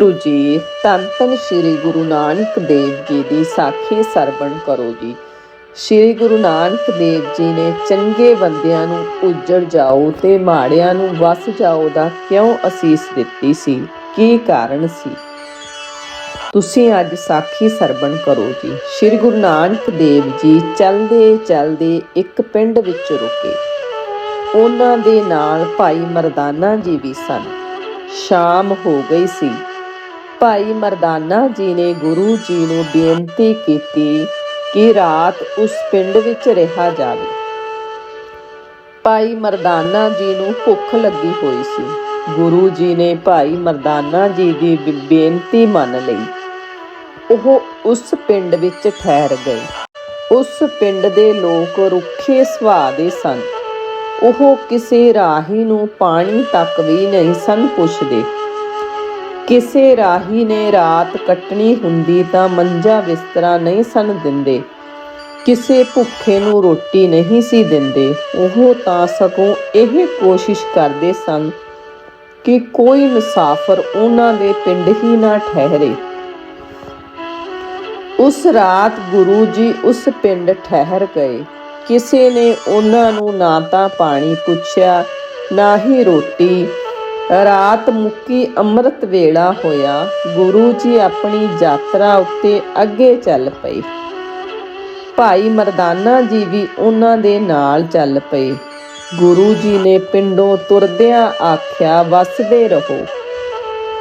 ਗੁਰੂ ਜੀ, ਧੰਨ ਧੰਨ ਸ੍ਰੀ ਗੁਰੂ ਨਾਨਕ ਦੇਵ ਜੀ ਦੀ ਸਾਖੀ ਸਰਵਣ ਕਰੋ ਜੀ। ਸ੍ਰੀ ਗੁਰੂ ਨਾਨਕ ਦੇਵ ਜੀ ਨੇ ਚੰਗੇ ਬੰਦਿਆਂ ਨੂੰ ਉਜੜ ਜਾਓ ਤੇ ਮਾੜਿਆਂ ਨੂੰ ਵਸ ਜਾਓ ਦਾ ਕਿਉਂ ਅਸੀਸ ਦਿੱਤੀ ਸੀ? ਕੀ ਕਾਰਨ ਸੀ? ਤੁਸੀਂ ਅੱਜ ਸਾਖੀ ਸਰਵਣ ਕਰੋ ਜੀ। ਸ੍ਰੀ ਗੁਰੂ ਨਾਨਕ ਦੇਵ ਜੀ ਚਲਦੇ ਚਲਦੇ ਇੱਕ ਪਿੰਡ ਵਿੱਚ ਰੁਕੇ। ਉਹਨਾਂ ਦੇ ਨਾਲ ਭਾਈ ਮਰਦਾਨਾ ਜੀ ਵੀ ਸਨ। ਸ਼ਾਮ ਹੋ ਗਈ ਸੀ। ਭਾਈ ਮਰਦਾਨਾ ਜੀ ਨੇ ਗੁਰੂ ਜੀ ਨੂੰ ਬੇਨਤੀ ਕੀਤੀ ਕਿ ਰਾਤ ਉਸ ਪਿੰਡ ਵਿੱਚ ਰਿਹਾ ਜਾਵੇ। ਭਾਈ ਮਰਦਾਨਾ ਜੀ ਨੂੰ ਭੁੱਖ ਲੱਗੀ ਹੋਈ ਸੀ। ਗੁਰੂ ਜੀ ਨੇ ਭਾਈ ਮਰਦਾਨਾ ਜੀ ਦੀ ਬ- ਬੇਨਤੀ ਮੰਨ ਲਈ। ਉਹ ਉਸ ਪਿੰਡ ਵਿੱਚ ਠਹਿਰ ਗਏ। ਉਸ ਪਿੰਡ ਦੇ ਲੋਕ ਰੁੱਖੇ ਸੁਭਾਅ ਦੇ ਸਨ। ਉਹ ਕਿਸੇ ਰਾਹੀ ਨੂੰ ਪਾਣੀ ਤੱਕ ਵੀ ਨਹੀਂ ਸਨ ਪੁੱਛਦੇ। ਕਿਸੇ ਰਾਹੀ ਨੇ ਰਾਤ ਕੱਟਣੀ ਹੁੰਦੀ ਤਾਂ ਮੰਜਾ ਬਿਸਤਰਾ ਨਹੀਂ ਸਨ ਦਿੰਦੇ। ਕਿਸੇ ਭੁੱਖੇ ਨੂੰ ਰੋਟੀ ਨਹੀਂ ਸੀ ਦਿੰਦੇ। ਉਹ ਤਾਂ ਸਗੋਂ ਇਹ ਕੋਸ਼ਿਸ਼ ਕਰਦੇ ਸਨ ਕਿ ਕੋਈ ਮੁਸਾਫਰ ਉਹਨਾਂ ਦੇ ਪਿੰਡ ਹੀ ਨਾ ਠਹਿਰੇ। ਉਸ ਰਾਤ ਗੁਰੂ ਜੀ ਉਸ ਪਿੰਡ ਠਹਿਰ ਗਏ। ਕਿਸੇ ਨੇ ਉਹਨਾਂ ਨੂੰ ਨਾ ਤਾਂ ਪਾਣੀ ਪੁੱਛਿਆ, ਨਾ ਹੀ ਰੋਟੀ ਰਾਤ ਮੁੱਕੀ ਅੰਮ੍ਰਿਤ ਵੇਲਾ ਹੋਇਆ, ਗੁਰੂ ਜੀ ਆਪਣੀ ਯਾਤਰਾ ਉੱਤੇ ਅੱਗੇ ਚੱਲ ਪਏ। ਭਾਈ ਮਰਦਾਨਾ ਜੀ ਵੀ ਉਹਨਾਂ ਦੇ ਨਾਲ ਚੱਲ ਪਏ। ਗੁਰੂ ਜੀ ਨੇ ਪਿੰਡੋਂ ਤੁਰਦਿਆਂ ਆਖਿਆ, ਵਸਦੇ ਰਹੋ।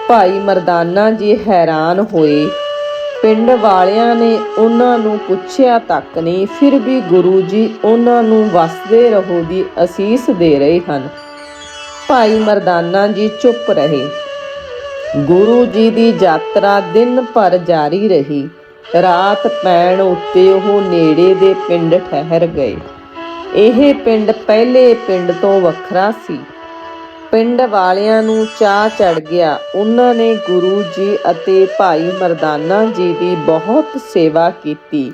ਭਾਈ ਮਰਦਾਨਾ ਜੀ ਹੈਰਾਨ ਹੋਏ। ਪਿੰਡ ਵਾਲਿਆਂ ਨੇ ਉਹਨਾਂ ਨੂੰ ਪੁੱਛਿਆ, ਤੱਕ ਨਹੀਂ, ਫਿਰ ਵੀ ਗੁਰੂ ਜੀ ਉਹਨਾਂ ਨੂੰ ਵਸਦੇ ਰਹੋ ਦੀ ਅਸੀਸ ਦੇ ਰਹੇ ਹਨ। ਭਾਈ ਮਰਦਾਨਾ ਜੀ ਚੁੱਪ ਰਹੇ। ਗੁਰੂ ਜੀ ਦੀ ਯਾਤਰਾ ਦਿਨ ਭਰ ਜਾਰੀ ਰਹੀ। ਰਾਤ ਪੈਣ ਉੱਤੇ ਉਹ ਨੇੜੇ ਦੇ ਪਿੰਡ ਠਹਿਰ ਗਏ। ਇਹ ਪਿੰਡ ਪਹਿਲੇ ਪਿੰਡ ਤੋਂ ਵੱਖਰਾ ਸੀ। ਪਿੰਡ ਵਾਲਿਆਂ ਨੂੰ ਚਾਹ ਚੜ ਗਿਆ। ਉਹਨਾਂ ਨੇ ਗੁਰੂ ਜੀ ਅਤੇ ਭਾਈ ਮਰਦਾਨਾ ਜੀ ਦੀ ਬਹੁਤ ਸੇਵਾ ਕੀਤੀ।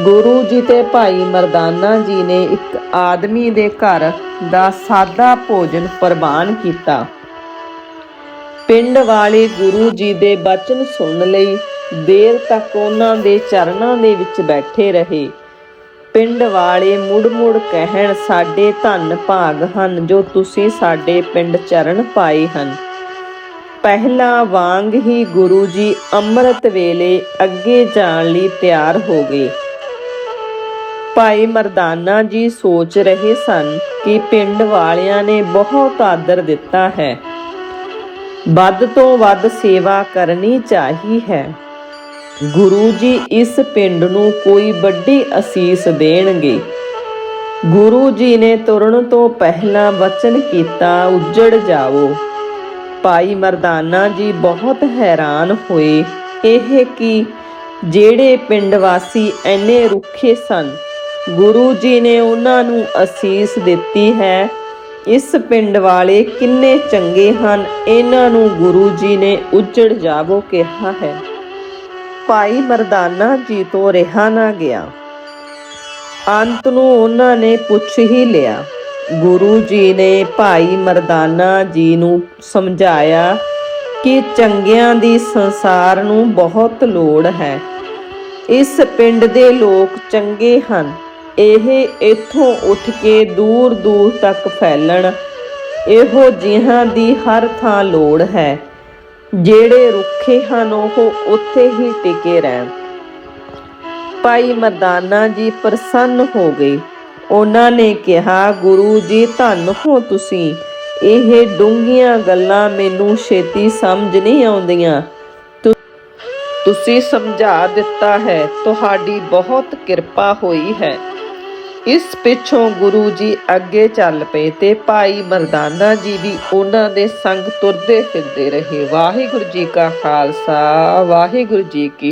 ਗੁਰੂ ਜੀ ਤੇ ਭਾਈ ਮਰਦਾਨਾ ਜੀ ਨੇ ਇੱਕ ਆਦਮੀ ਦੇ ਘਰ ਦਾ ਸਾਦਾ ਭੋਜਨ ਪ੍ਰਵਾਨ ਕੀਤਾ। ਪਿੰਡ ਵਾਲੇ ਗੁਰੂ ਜੀ ਦੇ ਬਚਨ ਸੁਣਨ ਲਈ ਦੇਰ ਤੱਕ ਉਹਨਾਂ ਦੇ ਚਰਨਾਂ ਦੇ ਵਿੱਚ ਬੈਠੇ ਰਹੇ। ਪਿੰਡ ਵਾਲੇ ਮੁੜ-ਮੁੜ ਕਹਿਣ, ਸਾਡੇ ਧੰਨ ਭਾਗ ਹਨ ਜੋ ਤੁਸੀਂ ਸਾਡੇ ਪਿੰਡ ਚਰਨ ਪਾਏ ਹਨ। ਪਹਿਲਾਂ ਵਾਂਗ ਹੀ ਗੁਰੂ ਜੀ ਅੰਮ੍ਰਿਤ ਵੇਲੇ ਅੱਗੇ ਜਾਣ ਲਈ ਤਿਆਰ ਹੋ ਗਏ। ਭਾਈ ਮਰਦਾਨਾ ਜੀ ਸੋਚ ਰਹੇ ਸਨ ਕਿ ਪਿੰਡ ਵਾਲਿਆਂ ਨੇ ਬਹੁਤ ਆਦਰ ਦਿੱਤਾ ਹੈ। ਵੱਧ ਤੋਂ ਵੱਧ ਸੇਵਾ ਕਰਨੀ ਚਾਹੀ ਹੈ। ਗੁਰੂ ਜੀ ਇਸ ਪਿੰਡ ਨੂੰ ਕੋਈ ਵੱਡੀ ਅਸੀਸ ਦੇਣਗੇ। ਗੁਰੂ ਜੀ ਨੇ ਤੁਰਨ ਤੋਂ ਪਹਿਲਾਂ ਵਚਨ ਕੀਤਾ, ਉੱਜੜ ਜਾਵੋ। ਭਾਈ ਮਰਦਾਨਾ ਜੀ ਬਹੁਤ ਹੈਰਾਨ ਹੋਏ। ਇਹ ਕੀ ਜਿਹੜੇ ਪਿੰਡ ਵਾਸੀ ਐਨੇ ਰੁੱਖੇ ਸਨ ਗੁਰੂ ਜੀ ਨੇ ਉਹਨਾਂ ਨੂੰ ਅਸੀਸ ਦਿੱਤੀ ਹੈ। ਇਸ ਪਿੰਡ ਵਾਲੇ ਕਿੰਨੇ ਚੰਗੇ ਹਨ, ਇਹਨਾਂ ਨੂੰ ਗੁਰੂ ਜੀ ਨੇ ਉੱਜੜ ਜਾਵੋ ਕਿਹਾ ਹੈ। ਭਾਈ ਮਰਦਾਨਾ ਜੀ ਤੋਂ ਰਿਹਾ ਨਾ ਗਿਆ। ਅੰਤ ਨੂੰ ਉਹਨਾਂ ਨੇ ਪੁੱਛ ਹੀ ਲਿਆ। ਗੁਰੂ ਜੀ ਨੇ ਭਾਈ ਮਰਦਾਨਾ ਜੀ ਨੂੰ ਸਮਝਾਇਆ ਕਿ ਚੰਗਿਆਂ ਦੀ ਸੰਸਾਰ ਨੂੰ ਬਹੁਤ ਲੋੜ ਹੈ। ਇਸ ਪਿੰਡ ਦੇ ਲੋਕ ਚੰਗੇ ਹਨ। ਇਹ ਇਥੋਂ ਉੱਠ ਕੇ ਦੂਰ ਦੂਰ ਤੱਕ ਫੈਲਣ। ਇਹੋ ਜਿਹਾਂ ਦੀ ਹਰ ਥਾਂ ਲੋੜ ਹੈ। ਜਿਹੜੇ ਰੁੱਖੇ ਹਨ, ਉਹ ਉੱਥੇ ਹੀ ਟਿਕੇ ਰਹਿਣ। ਭਾਈ ਮਰਦਾਨਾ ਜੀ ਪ੍ਰਸੰਨ ਹੋ ਗਏ। ਉਹਨਾਂ ਨੇ ਕਿਹਾ, ਗੁਰੂ ਜੀ, ਧੰਨ ਹੋ ਤੁਸੀਂ। ਇਹ ਡੂੰਘੀਆਂ ਗੱਲਾਂ ਮੈਨੂੰ ਛੇਤੀ ਸਮਝ ਨਹੀਂ ਆਉਂਦੀਆਂ। ਤੁਸੀਂ ਸਮਝਾ ਦਿੱਤਾ ਹੈ, ਤੁਹਾਡੀ ਬਹੁਤ ਕਿਰਪਾ ਹੋਈ ਹੈ। ਇਸ ਪਿੱਛੋਂ ਗੁਰੂ ਜੀ ਅੱਗੇ ਚੱਲ ਪਏ ਤੇ ਭਾਈ ਮਰਦਾਨਾ ਜੀ ਵੀ ਉਹਨਾਂ ਦੇ ਸੰਗ ਤੁਰਦੇ ਫਿਰਦੇ ਰਹੇ। ਵਾਹਿਗੁਰੂ ਜੀ ਕਾ ਖਾਲਸਾ, ਵਾਹਿਗੁਰੂ ਜੀ ਕੀ